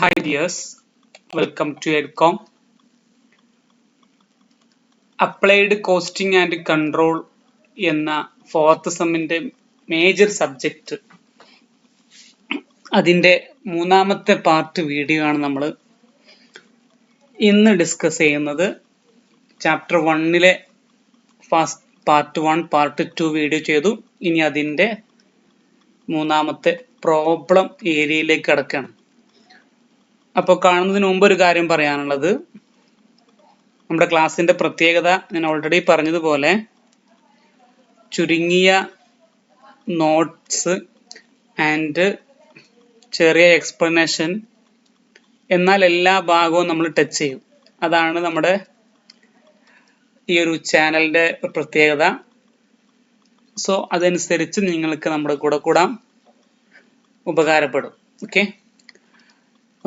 Hi dears, welcome to EDCOM. Applied costing and control എന്ന fourth സെമ്മിന്റെ major subject അതിന്റെ മൂന്നാമത്തെ പാർട്ട് വീഡിയോ ആണ് നമ്മൾ ഇന്ന് ഡിസ്കസ് ചെയ്യുന്നത് ചാപ്റ്റർ വണ്ണിലെ first part one part two video ചെയ്തു. ഇനി അതിന്റെ മൂന്നാമത്തെ പ്രോബ്ലം ഏരിയയിലേക്ക് കിടക്കുകയാണ്. അപ്പോൾ കാണുന്നതിന് മുമ്പ് ഒരു കാര്യം പറയാനുള്ളത്. നമ്മുടെ ക്ലാസ്സിന്റെ പ്രത്യേകത ഞാൻ ഓൾറെഡി പറഞ്ഞതുപോലെ ചുരുങ്ങിയ നോട്ട്സ് ആൻഡ് ചെറിയ എക്സ്പ്ലനേഷൻ എന്നാൽ എല്ലാ ഭാഗവും നമ്മൾ ടച്ച് ചെയ്യും. അതാണ് നമ്മുടെ ഈ ഒരു ചാനലിന്റെ പ്രത്യേകത. സോ അതനുസരിച്ച് നിങ്ങൾക്ക് നമ്മുടെ കൂടെ കൂടാം. ഉപകാരപ്പെടും. ഓക്കെ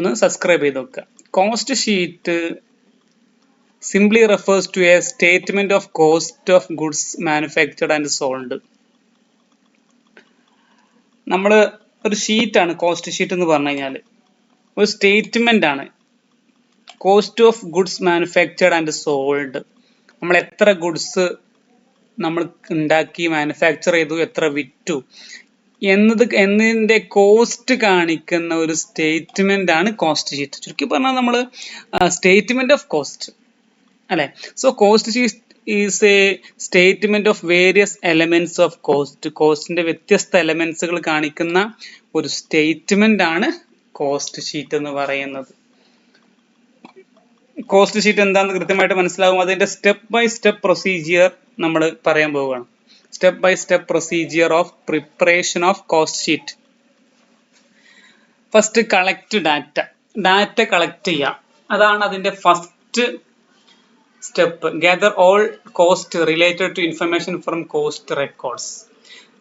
ഒന്ന് സബ്സ്ക്രൈബ് ചെയ്ത് വെക്കുക. Cost sheet simply refers to a statement of cost of goods manufactured and sold നമ്മൾ ഒരു ഷീറ്റാണ് കോസ്റ്റ് ഷീറ്റ് എന്ന് പറഞ്ഞു കഴിഞ്ഞാൽ ഒരു സ്റ്റേറ്റ്മെന്റ് ആണ്. Cost of goods manufactured and sold നമ്മൾ എത്ര ഗുഡ്സ് നമ്മൾ ഉണ്ടാക്കി മാനുഫാക്ചർ ചെയ്തു എത്ര വിറ്റു. എന്നത് എന്നതിന്റെ കോസ്റ്റ് കാണിക്കുന്ന ഒരു സ്റ്റേറ്റ്മെന്റ് ആണ് കോസ്റ്റ് ഷീറ്റ് ചുരുക്കി പറഞ്ഞാൽ നമ്മൾ സ്റ്റേറ്റ്മെന്റ് ഓഫ് കോസ്റ്റ് അല്ലേ? So cost sheet is a statement of various elements of cost കോസ്റ്റിന്റെ വ്യത്യസ്ത എലമെന്റ്സുകൾ കാണിക്കുന്ന ഒരു സ്റ്റേറ്റ്മെന്റ് ആണ് കോസ്റ്റ് ഷീറ്റ് എന്ന് പറയുന്നത്. കോസ്റ്റ് ഷീറ്റ് എന്താണെന്ന് കൃത്യമായിട്ട് മനസ്സിലാകും. അതിന്റെ സ്റ്റെപ്പ് ബൈ സ്റ്റെപ്പ് പ്രൊസീജിയർ നമ്മൾ പറയാൻ പോവുകയാണ്. Step by step procedure of preparation of cost sheet first collect data data collect ചെയ്യാം. അതാണ് അതിന്റെ first step gather all cost related to information from cost records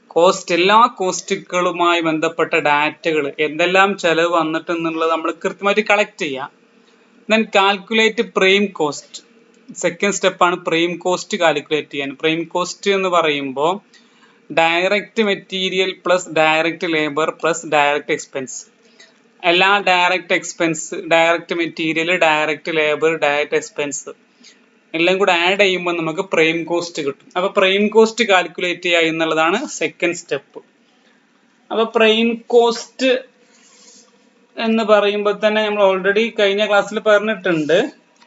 cost എല്ലാ കോസ്റ്റുകളുമായി ബന്ധപ്പെട്ട ഡാറ്റകൾ എന്തെല്ലാം ചെലവ് വന്നിട്ടെന്നുള്ളത് നമ്മൾ കൃത്യമായിട്ട് കളക്ട് ചെയ്യാം. Then calculate prime cost second സ്റ്റെപ്പാണ് പ്രൈം കോസ്റ്റ് കാൽക്കുലേറ്റ് ചെയ്യാൻ. പ്രൈം കോസ്റ്റ് എന്ന് പറയുമ്പോൾ direct material plus direct labour plus direct expense എല്ലാ direct expense direct material direct labour direct expense എല്ലാം കൂടെ ആഡ് ചെയ്യുമ്പോൾ നമുക്ക് പ്രൈം കോസ്റ്റ് കിട്ടും. അപ്പോൾ പ്രൈം കോസ്റ്റ് കാൽക്കുലേറ്റ് ചെയ്യുക എന്നുള്ളതാണ് സെക്കൻഡ് സ്റ്റെപ്പ് അപ്പോൾ പ്രൈം കോസ്റ്റ് എന്ന് പറയുമ്പോൾ തന്നെ നമ്മൾ ഓൾറെഡി കഴിഞ്ഞ ക്ലാസ്സിൽ പറഞ്ഞിട്ടുണ്ട്.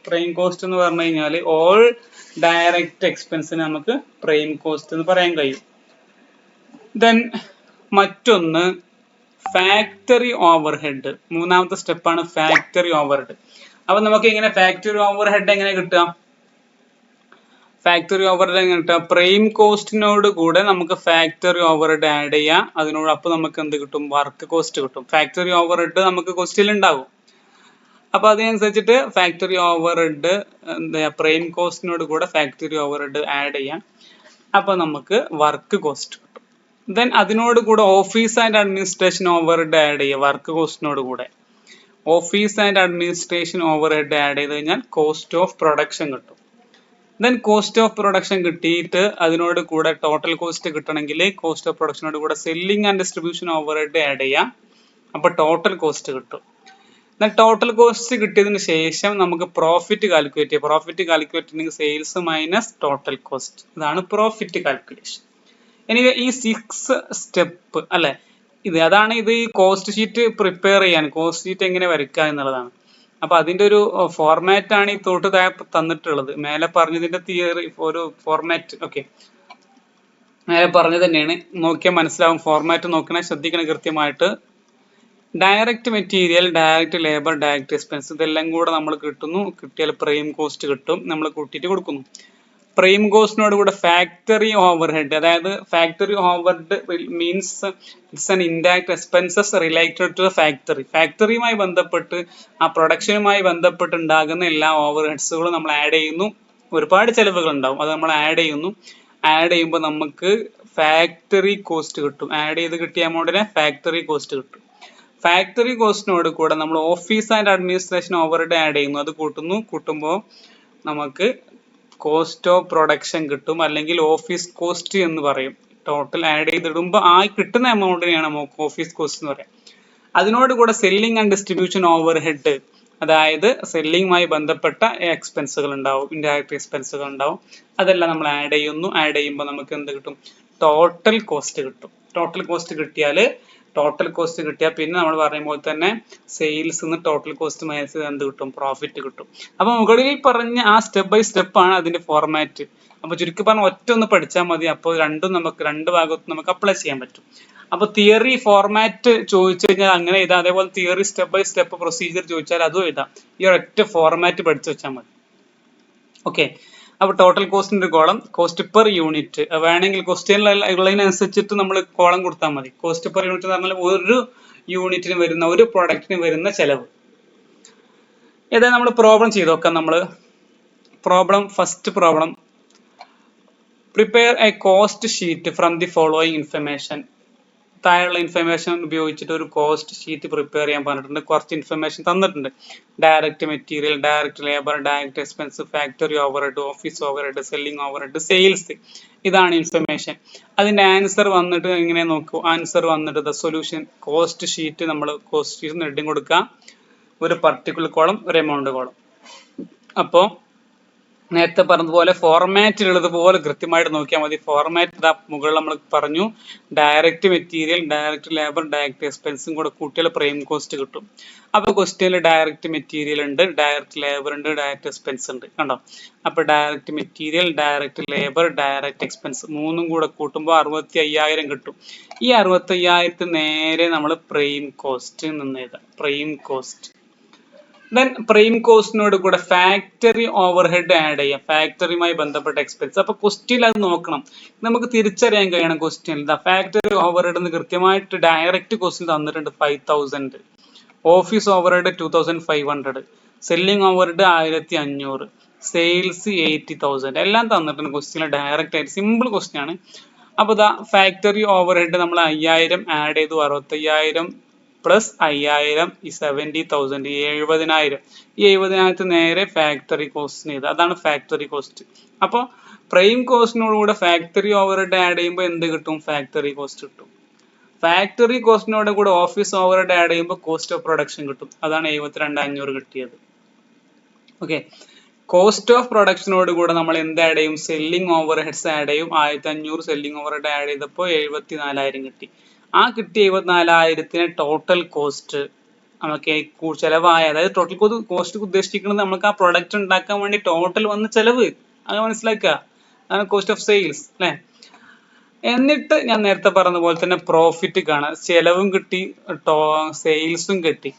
പ്രൈം കോസ്റ്റ് എന്ന് പറഞ്ഞു കഴിഞ്ഞാൽ ഓൾ ഡയറക്റ്റ് എക്സ്പെൻസിന് നമുക്ക് പ്രൈം കോസ്റ്റ് എന്ന് പറയാൻ കഴിയും. ദെൻ മറ്റൊന്ന് ഫാക്ടറി ഓവർ ഹെഡ് മൂന്നാമത്തെ സ്റ്റെപ്പാണ് ഫാക്ടറി ഓവർ ഹെഡ് അപ്പൊ നമുക്ക് എങ്ങനെ ഫാക്ടറി ഓവർ ഹെഡ് എങ്ങനെ കിട്ടുക? ഫാക്ടറി ഓവർ ഹെഡ് എങ്ങനെ കിട്ടുക? പ്രൈം കോസ്റ്റിനോട് കൂടെ നമുക്ക് ഫാക്ടറി ഓവർ ഹെഡ് ആഡ് ചെയ്യാം. അതിനോട് അപ്പോൾ നമുക്ക് എന്ത് കിട്ടും? വർക്ക് കോസ്റ്റ് കിട്ടും. ഫാക്ടറി ഓവർ ഹെഡ് നമുക്ക് കോസ്റ്റിൽ ഉണ്ടാവും. അപ്പൊ അതിനനുസരിച്ചിട്ട് ഫാക്ടറി ഓവർ ഹെഡ് എന്താ പ്രൈം കോസ്റ്റിനോട് കൂടെ ഫാക്ടറി ഓവർ ഹെഡ് ആഡ് ചെയ്യാം. അപ്പോൾ നമുക്ക് വർക്ക് കോസ്റ്റ് കിട്ടും. ദെൻ അതിനോട് കൂടെ office and administration overhead add ചെയ്യുക വർക്ക് കോസ്റ്റിനോട് കൂടെ. Office and administration overhead add ചെയ്ത് കഴിഞ്ഞാൽ കോസ്റ്റ് ഓഫ് പ്രൊഡക്ഷൻ കിട്ടും. ദെൻ കോസ്റ്റ് ഓഫ് പ്രൊഡക്ഷൻ കിട്ടിയിട്ട് അതിനോട് കൂടെ ടോട്ടൽ കോസ്റ്റ് കിട്ടണമെങ്കിൽ കോസ്റ്റ് ഓഫ് പ്രൊഡക്ഷനോട് കൂടെ selling and distribution overhead add ചെയ്യാം. അപ്പോൾ ടോട്ടൽ കോസ്റ്റ് കിട്ടും. ദെൻ ടോട്ടൽ കോസ്റ്റ് കിട്ടിയതിന് ശേഷം നമുക്ക് പ്രോഫിറ്റ് കാൽക്കുലേറ്റ് ചെയ്യാം. പ്രോഫിറ്റ് കാൽക്കുലേറ്റ് ചെയ്യണമെങ്കിൽ സെയിൽസ് മൈനസ് ടോട്ടൽ കോസ്റ്റ് ഇതാണ് പ്രോഫിറ്റ് കാൽക്കുലേഷൻ ഇനി ഈ സിക്സ് സ്റ്റെപ്പ് അല്ലെ? ഇത് അതാണ് ഇത് ഈ കോസ്റ്റ് ഷീറ്റ് പ്രിപ്പയർ ചെയ്യാൻ. കോസ്റ്റ് ഷീറ്റ് എങ്ങനെ വരയ്ക്കുക എന്നുള്ളതാണ്. അപ്പൊ അതിന്റെ ഒരു ഫോർമാറ്റ് ആണ് ഈ തൊട്ട് താഴെ തന്നിട്ടുള്ളത്. മേലെ പറഞ്ഞതിന്റെ തിയറി ഒരു ഫോർമാറ്റ് ഓക്കെ മേലെ പറഞ്ഞത് തന്നെയാണ്. നോക്കിയാൽ മനസ്സിലാവും. ഫോർമാറ്റ് നോക്കണേ ശ്രദ്ധിക്കണം കൃത്യമായിട്ട്. Direct material direct labour direct expense ഇതെല്ലാം കൂടെ നമ്മൾ കിട്ടുന്നു. കിട്ടിയാൽ പ്രൈം കോസ്റ്റ് കിട്ടും. നമ്മൾ കൂട്ടിയിട്ട് കൊടുക്കുന്നു. പ്രൈം കോസ്റ്റിനോട് കൂടെ ഫാക്ടറി ഓവർ ഹെഡ് അതായത് factory overhead means it's an indirect expenses related to the factory ഫാക്ടറിയുമായി ബന്ധപ്പെട്ട് ആ പ്രൊഡക്ഷനുമായി ബന്ധപ്പെട്ട് ഉണ്ടാകുന്ന എല്ലാ ഓവർ ഹെഡ്സുകളും നമ്മൾ ആഡ് ചെയ്യുന്നു. ഒരുപാട് ചെലവുകൾ ഉണ്ടാവും. അത് നമ്മൾ ആഡ് ചെയ്യുന്നു. ആഡ് ചെയ്യുമ്പോൾ നമുക്ക് ഫാക്ടറി കോസ്റ്റ് കിട്ടും. ആഡ് ചെയ്ത് കിട്ടിയ എമൗണ്ടിനെ ഫാക്ടറി കോസ്റ്റ് കിട്ടും. ഫാക്ടറി കോസ്റ്റിനോട് കൂടെ നമ്മൾ office and administration overhead add ചെയ്യുന്നു. അത് കൂട്ടുന്നു. കൂട്ടുമ്പോൾ നമുക്ക് കോസ്റ്റ് ഓഫ് പ്രൊഡക്ഷൻ കിട്ടും. അല്ലെങ്കിൽ ഓഫീസ് കോസ്റ്റ് എന്ന് പറയും. ടോട്ടൽ ആഡ് ചെയ്തിടുമ്പോൾ ആ കിട്ടുന്ന എമൗണ്ടിനെയാണ് നമുക്ക് ഓഫീസ് കോസ്റ്റ് എന്ന് പറയാം. അതിനോട് കൂടെ selling and distribution overhead അതായത് സെല്ലിങ്ങുമായി ബന്ധപ്പെട്ട എക്സ്പെൻസുകൾ ഉണ്ടാവും. ഇൻഡയറക്റ്റ് എക്സ്പെൻസുകൾ ഉണ്ടാവും. അതെല്ലാം നമ്മൾ ആഡ് ചെയ്യുന്നു. ആഡ് ചെയ്യുമ്പോൾ നമുക്ക് എന്ത് കിട്ടും? ടോട്ടൽ കോസ്റ്റ് കിട്ടും. ടോട്ടൽ കോസ്റ്റ് കിട്ടിയാൽ ടോട്ടൽ കോസ്റ്റ് കിട്ടിയാൽ പിന്നെ നമ്മൾ പറയുമ്പോൾ തന്നെ സെയിൽസ് നിന്ന് ടോട്ടൽ കോസ്റ്റ് മൈനസ് ചെയ്ത് എന്ത് കിട്ടും? പ്രോഫിറ്റ് കിട്ടും. അപ്പൊ മുകളിൽ പറഞ്ഞ ആ സ്റ്റെപ്പ് ബൈ സ്റ്റെപ്പ് ആണ് അതിന്റെ ഫോർമാറ്റ് അപ്പൊ ചുരുക്കി പറഞ്ഞ ഒറ്റ ഒന്ന് പഠിച്ചാൽ മതി. അപ്പോൾ രണ്ടും നമുക്ക് രണ്ട് ഭാഗത്തും നമുക്ക് അപ്ലൈ ചെയ്യാൻ പറ്റും. അപ്പൊ തിയറി ഫോർമാറ്റ് ചോദിച്ചു കഴിഞ്ഞാൽ അങ്ങനെ എഴുതാം. അതേപോലെ theory step by step procedure ചോദിച്ചാൽ അതും എഴുതാം. ഈ ഒരൊറ്റ ഫോർമാറ്റ് പഠിച്ചു വെച്ചാൽ മതി. ഓക്കെ അപ്പൊ ടോട്ടൽ കോസ്റ്റിന്റെ കോളം കോസ്റ്റ് പെർ യൂണിറ്റ് വേണമെങ്കിൽ ക്വസ്റ്റ്യൻ ഉള്ളതിനനുസരിച്ചിട്ട് നമ്മൾ കോളം കൊടുത്താൽ മതി. കോസ്റ്റ് പെർ യൂണിറ്റ് എന്ന് പറഞ്ഞാൽ ഒരു യൂണിറ്റിന് വരുന്ന ഒരു പ്രൊഡക്റ്റിന് വരുന്ന ചെലവ്. ഏതാ നമ്മൾ പ്രോബ്ലം ചെയ്ത് നോക്കാം നമ്മൾ problem first problem prepare a cost sheet from the following information താഴെയുള്ള ഇൻഫർമേഷൻ ഉപയോഗിച്ചിട്ട് ഒരു കോസ്റ്റ് ഷീറ്റ് പ്രിപ്പയർ ചെയ്യാൻ പറഞ്ഞിട്ടുണ്ട്. കുറച്ച് ഇൻഫർമേഷൻ തന്നിട്ടുണ്ട്. Direct material direct labour direct expense factory over overhead office over overhead selling overhead sales ഇതാണ് information അതിന്റെ answer വന്നിട്ട് എങ്ങനെ നോക്കൂ? ആൻസർ വന്നിട്ട് ദ സൊല്യൂഷൻ കോസ്റ്റ് ഷീറ്റ് നമ്മൾ കോസ്റ്റ് ഷീറ്റ് ഹെഡിങ് കൊടുക്കുക ഒരു പർട്ടിക്കുലർ കോളം ഒരു എമൗണ്ട് കോളം അപ്പോൾ നേരത്തെ പറഞ്ഞതുപോലെ ഫോർമാറ്റിൽ പോലെ കൃത്യമായിട്ട് നോക്കിയാൽ മതി. ഫോർമാറ്റ് ഇതാ മുകളിൽ നമ്മൾ പറഞ്ഞു. Direct material direct labour direct എക്സ്പെൻസും കൂടെ കൂട്ടിയാൽ പ്രൈം കോസ്റ്റ് കിട്ടും. അപ്പോൾ ക്വസ്റ്റ്യനിൽ ഡയറക്റ്റ് മെറ്റീരിയൽ ഉണ്ട് ഡയറക്റ്റ് ലേബർ ഉണ്ട് ഡയറക്റ്റ് എക്സ്പെൻസ് ഉണ്ട്. കണ്ടോ? അപ്പോൾ direct material direct labour direct expense മൂന്നും കൂടെ കൂട്ടുമ്പോൾ അറുപത്തി അയ്യായിരം കിട്ടും. ഈ അറുപത്തി അയ്യായിരത്തി നേരെ നമ്മൾ പ്രൈം കോസ്റ്റ് നിന്ന് എഴുതാം. പ്രൈം കോസ്റ്റ് ദെൻ പ്രൈം കോസ്റ്റിനോട് കൂടെ ഫാക്ടറി ഓവർ ഹെഡ് ആഡ് ചെയ്യാം. ഫാക്ടറിയുമായി ബന്ധപ്പെട്ട എക്സ്പെൻസ് അപ്പൊ ക്വസ്റ്റ്യൻ അത് നോക്കണം. നമുക്ക് തിരിച്ചറിയാൻ കഴിയണം ക്വസ്റ്റ്യൻ ഫാക്ടറി ഓവർ ഹെഡ് എന്ന് കൃത്യമായിട്ട് ഡയറക്റ്റ് ക്വസ്റ്റ്യൻ തന്നിട്ടുണ്ട് five thousand office overhead two thousand five hundred selling overhead ആയിരത്തി അഞ്ഞൂറ് സെയിൽസ് എയ്റ്റി തൗസൻഡ് എല്ലാം തന്നിട്ടുണ്ട് ക്വസ്റ്റ്യൻ ഡയറക്റ്റ് ആയിട്ട്. സിമ്പിൾ ക്വസ്റ്റ്യൻ ആണ്. അപ്പോൾ ദാ ഫാക്ടറി ഓവർ ഹെഡ് നമ്മൾ അയ്യായിരം ആഡ് ചെയ്തു. അറുപത്തയ്യായിരം പ്ലസ് അയ്യായിരം ഈ സെവന്റി തൗസൻഡ് എഴുപതിനായിരം. ഈ എഴുപതിനായിരത്തി നേരെ ഫാക്ടറി കോസ്റ്റിന് ചെയ്ത് അതാണ് ഫാക്ടറി കോസ്റ്റ് അപ്പോൾ പ്രൈം കോസ്റ്റിനോടുകൂടെ ഫാക്ടറി ഓവർ ഹെഡ് ആഡ് ചെയ്യുമ്പോൾ എന്ത് കിട്ടും? ഫാക്ടറി കോസ്റ്റ് കിട്ടും. ഫാക്ടറി കോസ്റ്റിനോട് കൂടെ ഓഫീസ് ഓവർ ഹെഡ് ആഡ് ചെയ്യുമ്പോൾ കോസ്റ്റ് ഓഫ് പ്രൊഡക്ഷൻ കിട്ടും. അതാണ് എഴുപത്തിരണ്ട് അഞ്ഞൂറ് കിട്ടിയത്. ഓക്കെ കോസ്റ്റ് ഓഫ് പ്രൊഡക്ഷനോട് കൂടെ നമ്മൾ എന്ത് ആഡ് ചെയ്യും? സെല്ലിംഗ് ഓവർ ഹെഡ്സ് ആഡ് ചെയ്യും. ആയിരത്തി അഞ്ഞൂറ് സെല്ലിംഗ് ഓവർ ഹെഡ് ആഡ് ചെയ്തപ്പോൾ എഴുപത്തി നാലായിരം കിട്ടി. ആ കിട്ടിയ എഴുപത്തിനാലായിരത്തിന് ടോട്ടൽ കോസ്റ്റ് നമുക്ക് ചെലവായ അതായത് ടോട്ടൽ കോസ്റ്റ് ഉദ്ദേശിക്കുന്നത് നമുക്ക് ആ പ്രൊഡക്റ്റ് ഉണ്ടാക്കാൻ വേണ്ടി ടോട്ടൽ വന്ന ചെലവ്. അത് മനസ്സിലാക്കുക. അതാണ് കോസ്റ്റ് ഓഫ് സെയിൽസ് അല്ലെ? എന്നിട്ട് ഞാൻ നേരത്തെ പറഞ്ഞ പോലെ തന്നെ പ്രോഫിറ്റ് കാണാം ചെലവും കിട്ടി ടോ സെയിൽസും കിട്ടി.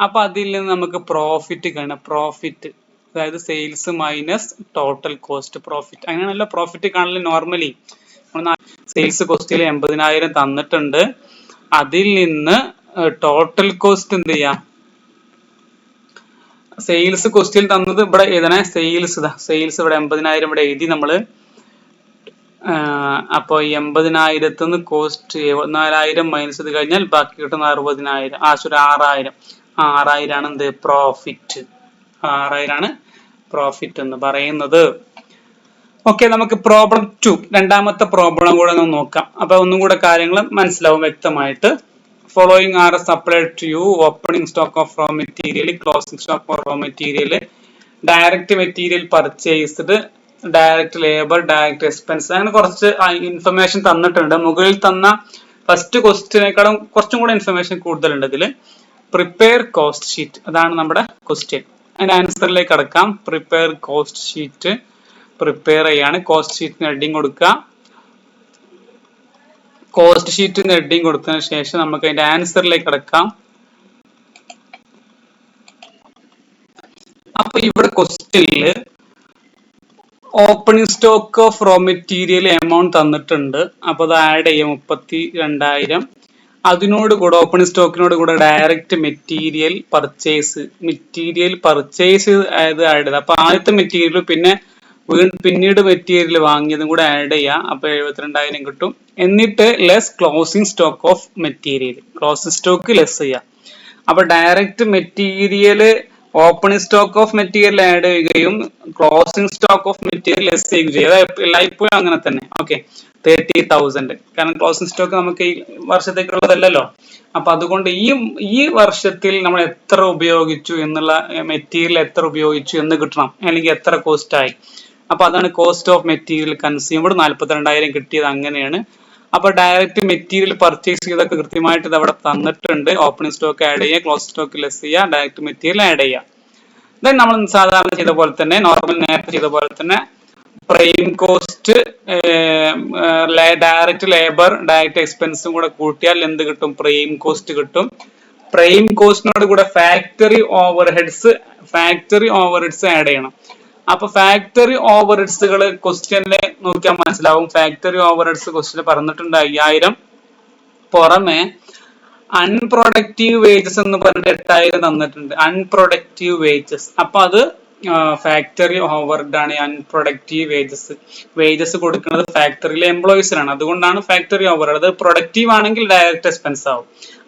അപ്പൊ അതിൽ നിന്ന് നമുക്ക് പ്രോഫിറ്റ് കാണാം പ്രോഫിറ്റ് അതായത് sales minus total cost profit അങ്ങനെയാണല്ലോ പ്രോഫിറ്റ് കാണൽ നോർമലി സെയിൽസ് കോസ്റ്റിൽ എൺപതിനായിരം തന്നിട്ടുണ്ട്. അതിൽ നിന്ന് ടോട്ടൽ കോസ്റ്റ് എന്ത് ചെയ്യാം? സെയിൽസ് കോസ്റ്റിൽ തന്നത് ഇവിടെ എഴുതണേ. സെയിൽസ് സെയിൽസ് ഇവിടെ എൺപതിനായിരം ഇവിടെ എഴുതി നമ്മൾ അപ്പോൾ എൺപതിനായിരത്തിൽ നിന്ന് കോസ്റ്റ് എഴുപത്തിനാലായിരം മൈനസ് ചെയ്ത് കഴിഞ്ഞാൽ ബാക്കി കിട്ടുന്ന അറുപതിനായിരം. ആ ശരി ആറായിരം. ആറായിരം ആണ് എന്ത്? പ്രോഫിറ്റ് ആറായിരമാണ് പ്രോഫിറ്റ് എന്ന് പറയുന്നത്. ഓക്കെ നമുക്ക് പ്രോബ്ലം ടു രണ്ടാമത്തെ പ്രോബ്ലം കൂടെ നമുക്ക് നോക്കാം. അപ്പൊ ഒന്നും കൂടെ കാര്യങ്ങൾ മനസ്സിലാവും വ്യക്തമായിട്ട്. Following are supplied to you opening stock of raw material closing stock of raw material direct material purchased direct labour direct expense അങ്ങനെ കുറച്ച് ഇൻഫർമേഷൻ തന്നിട്ടുണ്ട്. മുകളിൽ തന്ന ഫസ്റ്റ് ക്വസ്റ്റിനേക്കാളും കുറച്ചും കൂടെ ഇൻഫർമേഷൻ കൂടുതലുണ്ട് ഇതിൽ പ്രിപ്പയർ കോസ്റ്റ് ഷീറ്റ് അതാണ് നമ്മുടെ ക്വസ്റ്റ്യൻ അതിന്റെ ആൻസറിലേക്ക് അടക്കാം പ്രിപ്പയർ കോസ്റ്റ് ഷീറ്റ് പ്രിപ്പയർ ചെയ്യാണ്. കോസ്റ്റ് ഷീറ്റിന് ഹെഡിങ് കൊടുക്കുക. കോസ്റ്റ് ഷീറ്റിന് ഹെഡിങ് കൊടുത്തതിന് ശേഷം നമുക്ക് അതിന്റെ ആൻസറിലേക്ക് കിടക്കാം. അപ്പൊ ഇവിടെ ക്വസ്റ്റ്യനിൽ opening stock of raw material amount തന്നിട്ടുണ്ട്. അപ്പൊ അത് ആഡ് ചെയ്യാം. മുപ്പത്തി രണ്ടായിരം അതിനോട് കൂടെ ഓപ്പണിംഗ് സ്റ്റോക്കിനോട് കൂടെ direct material purchase material purchase ആയത് ആഡ് ചെയ്ത് അപ്പൊ ആദ്യത്തെ മെറ്റീരിയൽ പിന്നെ പിന്നീട് മെറ്റീരിയൽ വാങ്ങിയതും കൂടെ ആഡ് ചെയ്യാം. അപ്പൊ എഴുപത്തിരണ്ടായിരം കിട്ടും. എന്നിട്ട് less closing stock of material closing stock less ചെയ്യാം. അപ്പൊ direct material opening stock of material add ചെയ്യുകയും closing stock of material less ചെയ്യുകയും ചെയ്യും. എല്ലായ്പ്പോഴും അങ്ങനെ തന്നെ. ഓക്കെ തേർട്ടി തൗസൻഡ് കാരണം ക്ലോസിംഗ് സ്റ്റോക്ക് നമുക്ക് ഈ വർഷത്തേക്കുള്ളതല്ലല്ലോ. അപ്പൊ അതുകൊണ്ട് ഈ ഈ വർഷത്തിൽ നമ്മൾ എത്ര ഉപയോഗിച്ചു എന്നുള്ള മെറ്റീരിയൽ എത്ര ഉപയോഗിച്ചു എന്ന് കിട്ടണം. അല്ലെങ്കിൽ എത്ര കോസ്റ്റ് ആയി. അപ്പൊ അതാണ് കോസ്റ്റ് ഓഫ് മെറ്റീരിയൽ കൺസ്യൂമഡ് നാല്പത്തിരണ്ടായിരം കിട്ടിയത് അങ്ങനെയാണ്. അപ്പൊ ഡയറക്റ്റ് മെറ്റീരിയൽ പർച്ചേസ് ചെയ്തൊക്കെ കൃത്യമായിട്ട് ഇത് അവിടെ തന്നിട്ടുണ്ട്. ഓപ്പണിംഗ് സ്റ്റോക്ക് ആഡ് ചെയ്യുക ക്ലോസ് സ്റ്റോക്ക് ലെസ് ചെയ്യുക ഡയറക്റ്റ് മെറ്റീരിയൽ ആഡ് ചെയ്യുക ദെൻ നമ്മൾ സാധാരണ ചെയ്ത പോലെ തന്നെ നോർമൽ നേരത്തെ ചെയ്ത പോലെ തന്നെ prime cost direct labour direct എക്സ്പെൻസും കൂടെ കൂട്ടിയാൽ എന്ത് കിട്ടും? പ്രൈം കോസ്റ്റ് കിട്ടും. പ്രൈം കോസ്റ്റിനോട് കൂടെ factory overheads factory overheads add ചെയ്യണം. അപ്പൊ ഫാക്ടറി ഓവർ ഹെഡ്സുകൾ ക്വസ്റ്റ്യനെ നോക്കിയാൽ മനസ്സിലാവും. ഫാക്ടറി ഓവർ ഹെഡ്സ് ക്വസ്റ്റ്യൻ പറഞ്ഞിട്ടുണ്ട് അയ്യായിരം. പുറമെ അൺപ്രൊഡക്റ്റീവ് വേജസ് എന്ന് പറഞ്ഞിട്ട് എട്ടായിരം തന്നിട്ടുണ്ട്. അൺപ്രൊഡക്റ്റീവ് വേജസ് അപ്പൊ അത് ഫാക്ടറി ഓവർഡ് ആണ് അൺപ്രൊഡക്റ്റീവ് വേജസ് വേജസ് കൊടുക്കുന്നത് ഫാക്ടറിയിലെ എംപ്ലോയീസിനാണ് അതുകൊണ്ടാണ് ഫാക്ടറി ഓവർ അത് പ്രൊഡക്റ്റീവ് ആണെങ്കിൽ ഡയറക്റ്റ് എക്സ്പെൻസ് ആവും.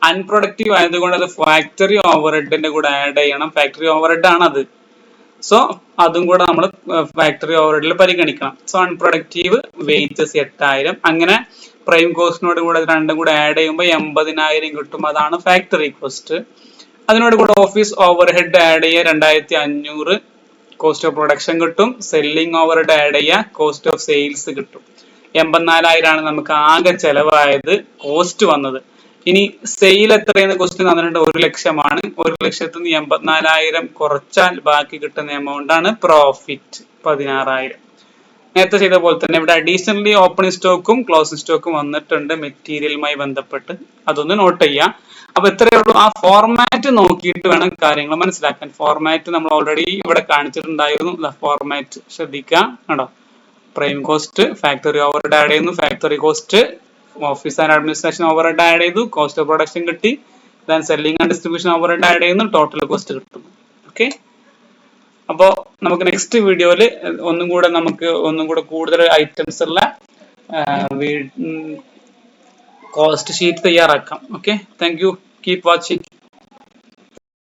അൺപ്രൊഡക്റ്റീവ് ആയതുകൊണ്ട് അത് ഫാക്ടറി ഓവർഹെഡിന്റെ കൂടെ ആഡ് ചെയ്യണം. ഫാക്ടറി ഓവർഹെഡ് ആണ് അത് സോ അതും കൂടെ നമ്മൾ ഫാക്ടറി ഓവർഹെഡിൽ പരിഗണിക്കണം. സോ അൺപ്രൊഡക്റ്റീവ് വേജസ് എട്ടായിരം. അങ്ങനെ പ്രൈം കോസ്റ്റിനോട് കൂടെ രണ്ടും കൂടെ ആഡ് ചെയ്യുമ്പോൾ എൺപതിനായിരം കിട്ടും. അതാണ് ഫാക്ടറി കോസ്റ്റ് അതിനോട് കൂടെ ഓഫീസ് ഓവർഹെഡ് ആഡ് ചെയ്യുക രണ്ടായിരത്തി അഞ്ഞൂറ് കോസ്റ്റ് ഓഫ് പ്രൊഡക്ഷൻ കിട്ടും. സെല്ലിംഗ് ഓവർഹെഡ് ആഡ് ചെയ്യുക കോസ്റ്റ് ഓഫ് സെയിൽസ് കിട്ടും. എൺപത്തിനാലായിരമാണ് നമുക്ക് ആകെ ചെലവായത് കോസ്റ്റ് വന്നത്. ഇനി സെയിൽ എത്രയെന്ന് ക്വസ്റ്റ്യൻ തന്നിട്ടുണ്ട്. ഒരു ലക്ഷമാണ്. ഒരു ലക്ഷത്തിൽ നിന്ന് എൺപത്തിനാലായിരം കുറച്ചാൽ ബാക്കി കിട്ടുന്ന എമൗണ്ട് ആണ് പ്രോഫിറ്റ് പതിനാറായിരം. നേരത്തെ ചെയ്ത പോലെ തന്നെ ഇവിടെ അഡീഷണലി ഓപ്പണിംഗ് സ്റ്റോക്കും ക്ലോസിംഗ് സ്റ്റോക്കും വന്നിട്ടുണ്ട്. മെറ്റീരിയലുമായി ബന്ധപ്പെട്ട്. അതൊന്ന് നോട്ട് ചെയ്യാം. അപ്പൊ ഇത്രയേ ഉള്ളൂ. ആ ഫോർമാറ്റ് നോക്കിയിട്ട് വേണം കാര്യങ്ങൾ മനസ്സിലാക്കാൻ. ഫോർമാറ്റ് നമ്മൾ ഓൾറെഡി ഇവിടെ കാണിച്ചിട്ടുണ്ടായിരുന്നു. ഫോർമാറ്റ് ശ്രദ്ധിക്കുക കേട്ടോ prime cost factory over add ചെയ്യുന്നു. Factory cost office and administration overhead add ചെയ്തു. കോസ്റ്റ് ഓഫ് പ്രൊഡക്ഷൻ കിട്ടി. Then selling and distribution overhead add ചെയ്യുന്നു. ടോട്ടൽ കോസ്റ്റ് കിട്ടും ഓക്കെ അപ്പോൾ നമുക്ക് നെക്സ്റ്റ് വീഡിയോയിൽ ഒന്നും കൂടെ നമുക്ക് ഒന്നും കൂടെ കൂടുതൽ ഐറ്റംസ് ഉള്ള കോസ്റ്റ് ഷീറ്റ് തയ്യാറാക്കാം. Okay thank you keep watching